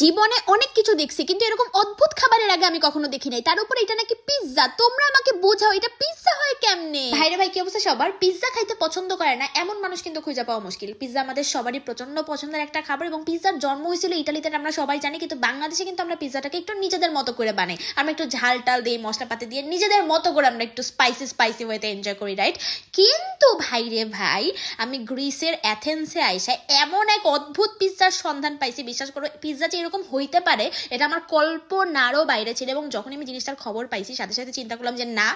জীবনে অনেক কিছু দেখছি, কিন্তু এরকম অদ্ভুত খাবারের আগে আমি কখনো দেখি নাই। তার উপর এটা নাকি পিৎজা তোমরা আমাকে বোঝাও, এটা পিৎজা হয় কেমনে? ভাইরে ভাই, কি অবস্থা? সবার পিৎজা খাইতে পছন্দ করে না। এমন মানুষ কিন্তু খুঁজে পাওয়া মুশকিল। পিৎজা আমাদের সবারই প্রচণ্ড পছন্দের একটা খাবার এবং পিৎজার জন্ম হয়েছিল ইটালিতে আমরা সবাই জানি, কিন্তু বাংলাদেশে কিন্তু আমরা পিৎজাটাকে একটু নিজেদের মতো করে বানাই। আমরা একটু ঝাল টাল দিই মশলাপাতি দিয়ে নিজেদের মতো করে আমরা একটু স্পাইসি স্পাইসি ওয়েতে এনজয় করি রাইট কিন্তু ভাই রে ভাই, আমি গ্রিসের অ্যাথেন্সে আইসা এমন এক অদ্ভুত পিৎজার সন্ধান পাইছি। বিশ্বাস করো পিৎজা যে এরকম হইতে পারে, এটা আমার কল্পনারও বাইরে ছিল এবং যখন আমি জিনিসটার খবর পাইছি, সাথে সাথে চিন্তা করলাম যে না,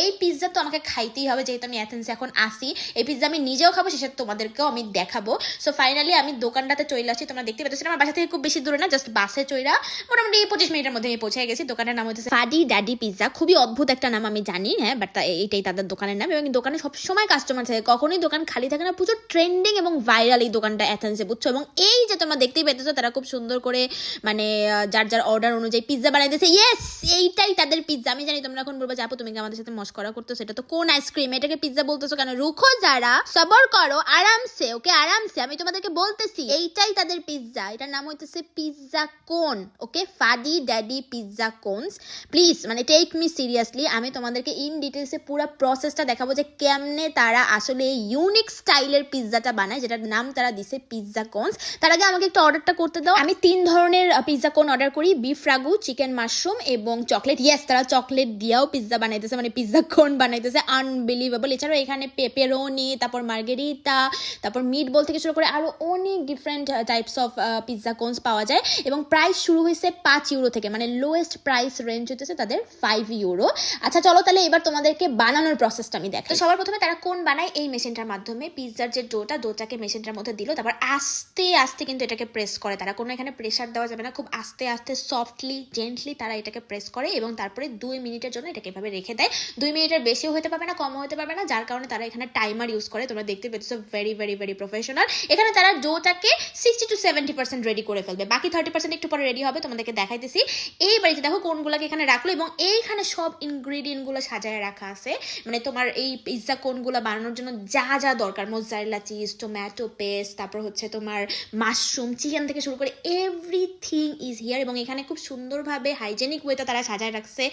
এই পিৎজা তো আমাকে খাইতেই হবে যেহেতু আমি অ্যাথেন্সে এখন আসি এই পিৎজা আমি নিজেও খাব, সে সাথে তোমাদেরকেও আমি দেখাবো। সো ফাইনালি আমি দোকানটাতে চলে আসছি, তোমরা দেখতে পাচ্ছ, আমার বাসা থেকে খুব বেশি দূরে না জাস্ট বাসে চইরা মোটামুটি পঁচিশ মিনিটের মধ্যে আমি পৌঁছে গেছি। দোকানের নাম হচ্ছে ফাডি ড্যাডি পিৎজা খুবই অদ্ভুত একটা নাম আমি জানি হ্যাঁ বাট এইটাই তাদের দোকানের নাম এবং দোকানে সবসময় কাস্টমার থাকে। কখনোই দোকান খালি থাকে না, প্রচুর ট্রেন্ডিং এবং ভাইরাল এই দোকানটা অ্যাথেন্সে বুঝছ? এবং এই যে তোমরা দেখতেই পেতেছো, তারা খুব সুন্দর করে মানে যার যার অর্ডার অনুযায়ী পিৎজা বানাইতেছে ইয়েস এইটাই তাদের পিৎজা আমি জানি তোমরা এখন বলব যাব তুমি কি আমাদের সাথে মস্করা করতো সেটা তো কোন আইসক্রিম এটাকে পিৎজা বলতেছো কেন? রুখো যারা, সবর করো, আরামসে, ওকে? আরামসে। আমি তোমাদেরকে বলতেছি, এইটাই তাদের পিৎজা এটার নাম হইতেছে পিৎজা কোন ওকে? ফাদি ড্যাডি পিৎজা কোনস প্লিজ মানে টেক মি সিরিয়াসলি আমি তোমাদেরকে ইন ডিটেলসে পুরো প্রসেসটা দেখাবো যে কেমনে তারা আসলে এই ইউনিক স্টাইলের পিৎজাটা বানায়, যেটার নাম তারা দিছে পিৎজা কোনস তার আগে আমাকে একটু অর্ডারটা করতে দাও। আমি তিন ধরনের পিৎজা কোন অর্ডার করি। বিফ রাগু চিকেন মাশরুম এবং চকলেট ইয়েস তারা চকলেট দিয়েও পিৎজা বানাইতেছে মানে পিৎজা কোন বানাইতেছে। আনবিলিভেবল এছাড়াও এখানে পেপেরোনি তারপর মার্গেরিতা তারপর মিট বল থেকে শুরু করে আরও অনেক different types of pizza cones পাওয়া যায়। এবং প্রাইস শুরু হয়েছে পাঁচ ইউরো থেকে মানে লোয়েস্ট প্রাইস রেঞ্জ হতেছে তাদের ফাইভ ইউরো আচ্ছা চলো তাহলে এবার তোমাদেরকে বানানোর প্রসেসটা আমি দেখ সবার প্রথমে তারা কোন বানায় এই মেশিনটার মাধ্যমে। পিৎজার যে ডোটা ডোটাকে মেশিনটার মধ্যে দিল, তারপর আস্তে আস্তে কিন্তু এটাকে প্রেস করে। তারা কোনো এখানে প্রেসার দেওয়া যাবে না। খুব আস্তে আস্তে সফটলি জেন্টলি তারা এটাকে প্রেস করে এবং তারপরে দুই মিনিটের জন্য এটাকে এভাবে রেখে দেয়। দুই মিনিটের বেশিও হতে পারবে না, কমও হতে পারবে না, যার কারণে তারা এখানে টাইমার ইউজ করে। তোমরা দেখতে পেয়েছ ভেরি ভেরি ভেরি প্রফেশনাল এখানে তারা ডোটাকে sixty to seventy percent ready করে ফেলবে। বাকি থার্টি পার্সেন্ট একটু পরে রেডি হবে, তোমাদেরকে দেখাইতেছি। এই বাড়িতে দেখো কোনগুলোকে এখানে রাখল এবং এইখানে সব ইনগ্রিডিয়েন্টগুলো সাজায় রাখা আছে। মানে তোমার এই পিৎজা কোনগুলো বানানোর জন্য যা যা দরকার। মোজারেলা চিজ টোম্যাটো পেস্ট তারপর হচ্ছে তোমার মাশরুম চিকেন থেকে শুরু করে এভরিথিং ইজ হিয়ার এবং এখানে খুব সুন্দরভাবে হাইজেনিক ওয়েতে তারা সাজায় রাখছে।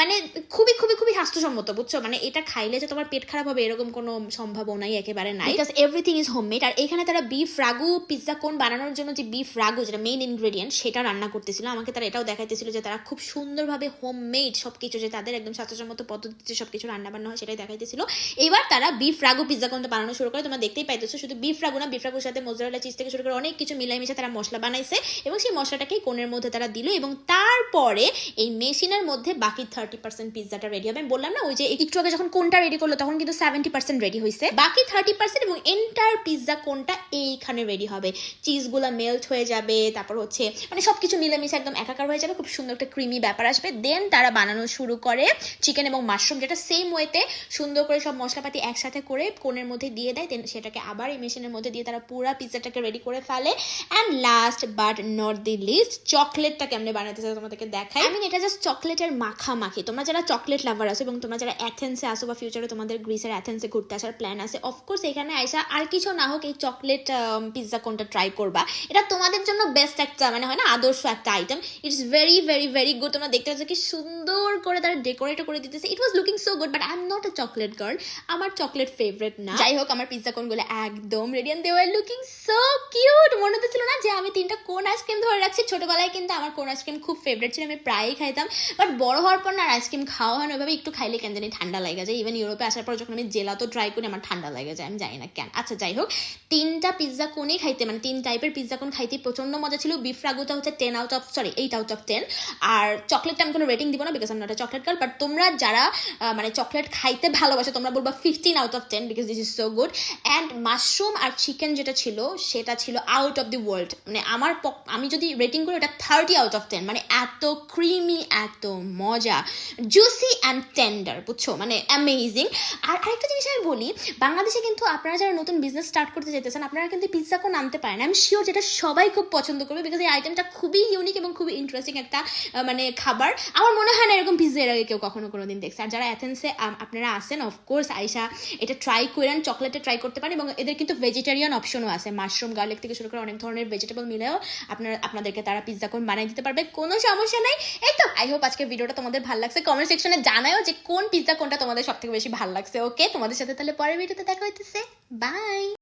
মানে খুবই খুবই খুবই স্বাস্থ্যসম্মত, বুঝছ? মানে এটা খাইলে যে তোমার পেট খারাপ হবে এরকম কোনো সম্ভাবনাই একেবারে নাই। বিকজ এভরিথিং ইজ হোমমেড আর এখানে তারা বিফ রাগু পিৎজা কোন বানানোর জন্য যে বিফ রাগু যেটা মেইন ইনগ্রেডিয়েন্ট সেটা রান্না করতেছিল। আমাকে তারা এটাও দেখাইতেছিল যে তারা খুব সুন্দরভাবে হোমমেড সবকিছু যে তাদের একদম স্বাস্থ্যসম্মত পদ্ধতিতে সবকিছু রান্না বান্না হয় সেটাই দেখাইতেছিল। এবার তারা বিফ রাগু পিৎজা কোনটা বানানো শুরু করে। তোমরা দেখতেই পাইতেছো, শুধু বিফ রাগু না বিফ রাগুর সাথে মোজারেলা চিজ থেকে শুরু করে অনেক কিছু মিলাই মিশে তারা মশলা বানাইছে। এবং মশলাটাকে কোণের মধ্যে তারা দিল এবং তারপরে এই মেশিনের মধ্যে বাকি থার্টি পার্সেন্ট পিৎজাটা রেডি হবে। আমি বললাম না, ওই যে একটু আগে যখন কোনটা রেডি করল, তখন কিন্তু সেভেন্টি পার্সেন্ট রেডি হয়েছে বাকি থার্টি পার্সেন্ট এবং এন্টার পিৎজা কোনটা এইখানে রেডি হবে। চিজগুলো মেল্ট হয়ে যাবে, তারপর হচ্ছে মানে সবকিছু মিলেমিশে একদম একাকার হয়ে যাবে, খুব সুন্দর একটা ক্রিমি ব্যাপার আসবে। দেন তারা বানানো শুরু করে চিকেন এবং মাশরুম যেটা সেম ওয়েতে সুন্দর করে সব মশলাপাতি একসাথে করে কোণের মধ্যে দিয়ে দেয় দেন সেটাকে আবার এই মেশিনের মধ্যে দিয়ে তারা পুরা পিৎজাটাকে রেডি করে ফেলে। And last but not the least চকলেটটা কেমনে বানাতে চাই তোমাদেরকে দেখাই। আমি এটা জাস্ট চকলেটের তোমরা যারা চকলেট লাভার আছো এবং তোমরা যারা অ্যাথেন্সে আসো বা ফিউচারে তোমাদের গ্রিসের অ্যাথেন্সে ঘুরতে আসার প্ল্যান আছে অফকোর্স এখানে আইসা আর কিছু না হোক এই চকলেট পিৎজা কোনটা ট্রাই করবা। এটা তোমাদের জন্য বেস্ট একটা মানে হয় না আদর্শ একটা item it's very very very good তোমরা দেখতে পাচ্ছ কি সুন্দর করে তারা ডেকোরেট করে দিতেছে। It was looking so good but I am not a chocolate girl আমার চকলেট ফেভারিট না। যাই হোক আমার পিৎজা কোনগুলো একদম ready and they were looking so cute মনে হচ্ছিল না যে আমি তিনটা কোন আইসক্রিম ধরে রাখছি। ছোটবেলায় কিন্তু আমার কোন আইসক্রিম খুব ফেভারিট ছিল, আমি প্রায়ই খাইতাম। বাট বড় হওয়ার পর না আর আইসক্রিম খাওয়া হয় না, ওইভাবে একটু খাইলে কেন জানি ঠান্ডা লাগে যায়। ইভেন ইউরোপে আসার পর যখন আমি জেলা তো ট্রাই করি, আমার ঠান্ডা লাগে যায়, আমি জানি না কেন। আচ্ছা যাই হোক, তিনটা পিৎজা কোনই খাইতে মানে তিন টাইপের পিৎজা কোন খাইতে প্রচণ্ড মজা ছিল। বিফ রাগুটা হচ্ছে ten out of sorry eight out of ten আর চকলেটটা আমি কোনো রেটিং দিব না বিকজ আমি নট চকলেট গার্ল বাট তোমরা যারা মানে চকলেট খাইতে ভালোবাসো, তোমরা বলবা fifteen out of ten because this is so good and mushroom R chicken যেটা ছিল, সেটা ছিল আউট অফ দি ওয়ার্ল্ড মানে আমার আমি যদি রেটিং করি ওটা থার্টি আউট অফ টেন মানে এত ক্রিমি এত মজা জুসি অ্যান্ড টেন্ডার বুঝছ? মানে অ্যামেজিং আর আরেকটা জিনিস আমি বলি, বাংলাদেশে কিন্তু আপনারা যারা নতুন বিজনেস স্টার্ট করতে যেতেছেন, আপনারা কিন্তু পিৎজা কোন নামতে পারেন আমি শিওর যেটা সবাই খুব পছন্দ করবে বিকজ এই আইটেমটা খুবই ইউনিক এবং খুবই ইন্টারেস্টিং একটা মানে খাবার। আমার মনে হয় না এরকম পিৎজা এর আগে কেউ কখনো কোনো দিন দেখছে। আর যারা অ্যাথেন্সে আপনারা আসেন অফকোর্স আইসা এটা ট্রাই করেন চকলেটে ট্রাই করতে পারেন এবং এদের কিন্তু ভেজিটেরিয়ান অপশনও আছে। মাশরুম গার্লিক থেকে শুরু করে অনেক ধরনের ভেজিটেবল মিলেও আপনার আপনাদেরকে তারা পিৎজা কোন বানিয়ে দিতে পারবে, কোনো সমস্যা নাই। এই তো আই হোপ আজকে ভিডিওটা তোমাদের ভালো লাগছে। কমেন্ট সেকশনে জানায়ও যে কোন পিৎজা কোনটা তোমাদের সব থেকে বেশি ভালো লাগছে ওকে তোমাদের সাথে তাহলে পরের ভিডিওতে দেখা হইতেছে। বাই